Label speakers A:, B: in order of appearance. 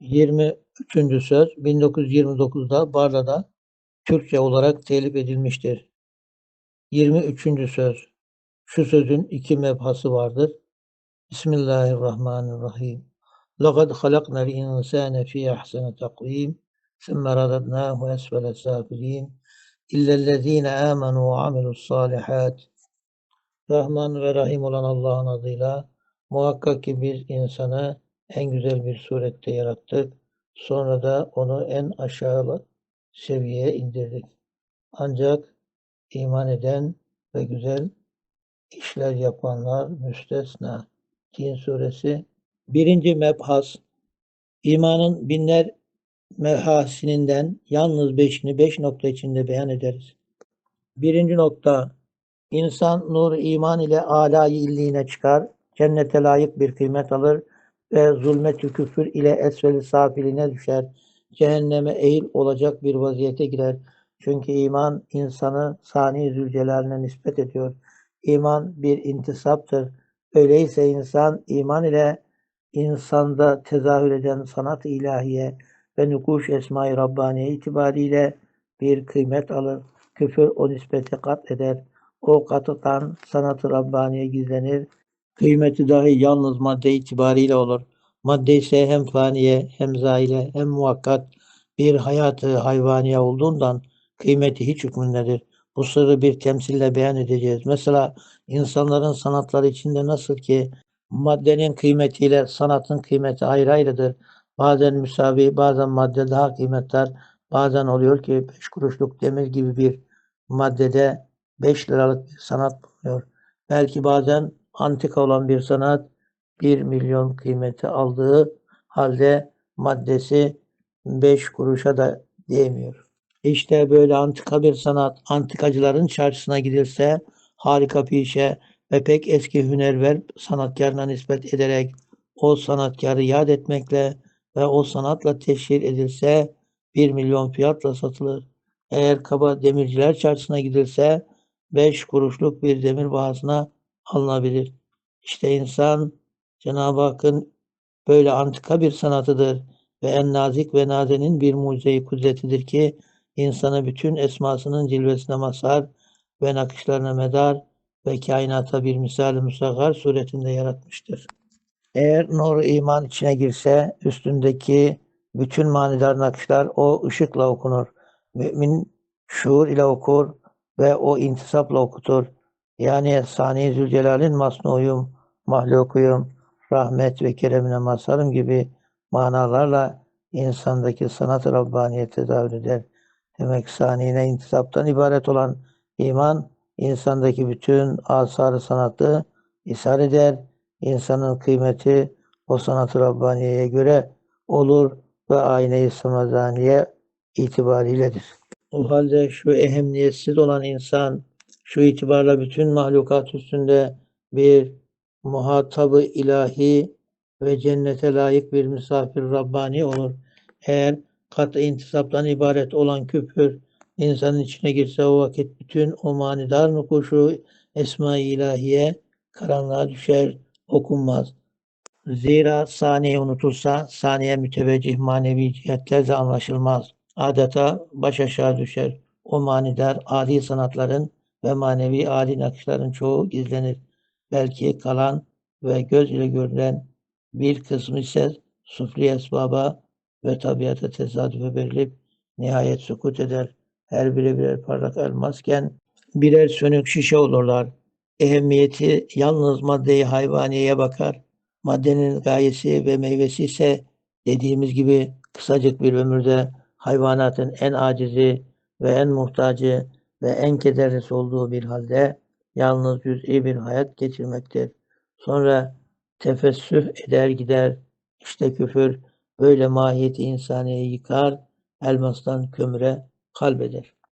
A: 23. söz 1929'da Barda'da Türkçe olarak telif edilmiştir. 23. söz Şu sözün iki mebhası vardır. Bismillahirrahmanirrahim. لَقَدْ خَلَقْنَا الْاِنْسَانَ فِي اَحْسَنَ تَقْوِيمٍ ثُمَّ رَدَدْنَاهُ أَسْفَلَ سَافِلِينَ اِلَّا الَّذ۪ينَ آمَنُوا وَعَمِلُوا الصَّالِحَاتِ Rahman ve Rahim olan Allah'ın adıyla muhakkak ki biz insanı en güzel bir surette yarattık. Sonra da onu en aşağı seviyeye indirdik. Ancak iman eden ve güzel işler yapanlar müstesna. Din suresi birinci mebhas imanın binler mehasininden yalnız beşini beş nokta içinde beyan ederiz. Birinci nokta İnsan nur iman ile âlâ illiğine çıkar, cennete layık bir kıymet alır ve zulmet küfür ile esfel safiline düşer. Cehenneme eğil olacak bir vaziyete girer. Çünkü iman insanı sani zülcelal'ine nispet ediyor. İman bir intisaptır. Öyleyse insan iman ile insanda tezahür eden sanat ilahiye ve nukuş esma-i Rabbaniye itibariyle bir kıymet alır. Küfür o nispeti kat eder. O katıtan sanatı Rabbaniye gizlenir. Kıymeti dahi yalnız madde itibariyle olur. Madde ise hem faniye hem zaile hem muhakkat bir hayatı hayvaniye olduğundan kıymeti hiç hükmündedir. Bu sırrı bir temsille beyan edeceğiz. Mesela insanların sanatları içinde nasıl ki maddenin kıymetiyle sanatın kıymeti ayrı ayrıdır. Bazen müsavi, bazen madde daha kıymetli, bazen oluyor ki beş kuruşluk demir gibi bir maddede 5 liralık bir sanat bulunuyor. Belki bazen antika olan bir sanat 1 milyon kıymeti aldığı halde maddesi 5 kuruşa da değmiyor. İşte böyle antika bir sanat, antikacıların çarşısına gidilse harika pişe ve pek eski hünerver sanatkarına nispet ederek o sanatkarı yad etmekle ve o sanatla teşhir edilse 1 milyon fiyatla satılır. Eğer kaba demirciler çarşısına gidilse beş kuruşluk bir demir bahasına alınabilir. İşte insan Cenab-ı Hakk'ın böyle antika bir sanatıdır ve en nazik ve nazenin bir mucize kudretidir ki insanı bütün esmasının cilvesine mazhar ve nakışlarına medar ve kainata bir misal-i musaggar suretinde yaratmıştır. Eğer nur iman içine girse üstündeki bütün manidar nakışlar o ışıkla okunur. Mümin şuur ile okur ve o intisapla okutur. Yani Sani Zülcelal'in masnuyum, mahlukuyum, rahmet ve keremine mazharım gibi manalarla insandaki sanat-ı Rabbaniye tezahür eder. Demek saniyine intisaptan ibaret olan iman, insandaki bütün asar sanatı ishar eder. İnsanın kıymeti o sanat-ı Rabbaniye'ye göre olur ve ayne-i samazaniye itibariyledir. O halde şu ehemmiyetsiz olan insan şu itibarla bütün mahlukat üstünde bir muhatabı ilahi ve cennete layık bir misafir Rabbani olur. Eğer katı intisaptan ibaret olan küfür insanın içine girse o vakit bütün o manidar nukuşu esma-i ilahiye karanlığa düşer, okunmaz. Zira saniye unutulsa saniye müteveccih manevi cihetlerle anlaşılmaz adeta baş aşağı düşer. O manidar adi sanatların ve manevi adi nakışların çoğu gizlenir. Belki kalan ve göz ile görülen bir kısmı ise sufli esbaba ve tabiata tesadüfe verilip nihayet sukut eder. Her biri birer parlak elmasken birer sönük şişe olurlar. Ehemmiyeti yalnız maddeyi hayvaniyeye bakar. Maddenin gayesi ve meyvesi ise dediğimiz gibi kısacık bir ömürde hayvanatın en acizi ve en muhtacı ve en kederlisi olduğu bir halde yalnız cüz'i bir hayat geçirmektir. Sonra tefessüh eder gider. İşte küfür böyle mahiyeti insaniye yıkar, elmastan kömüre kalbeder.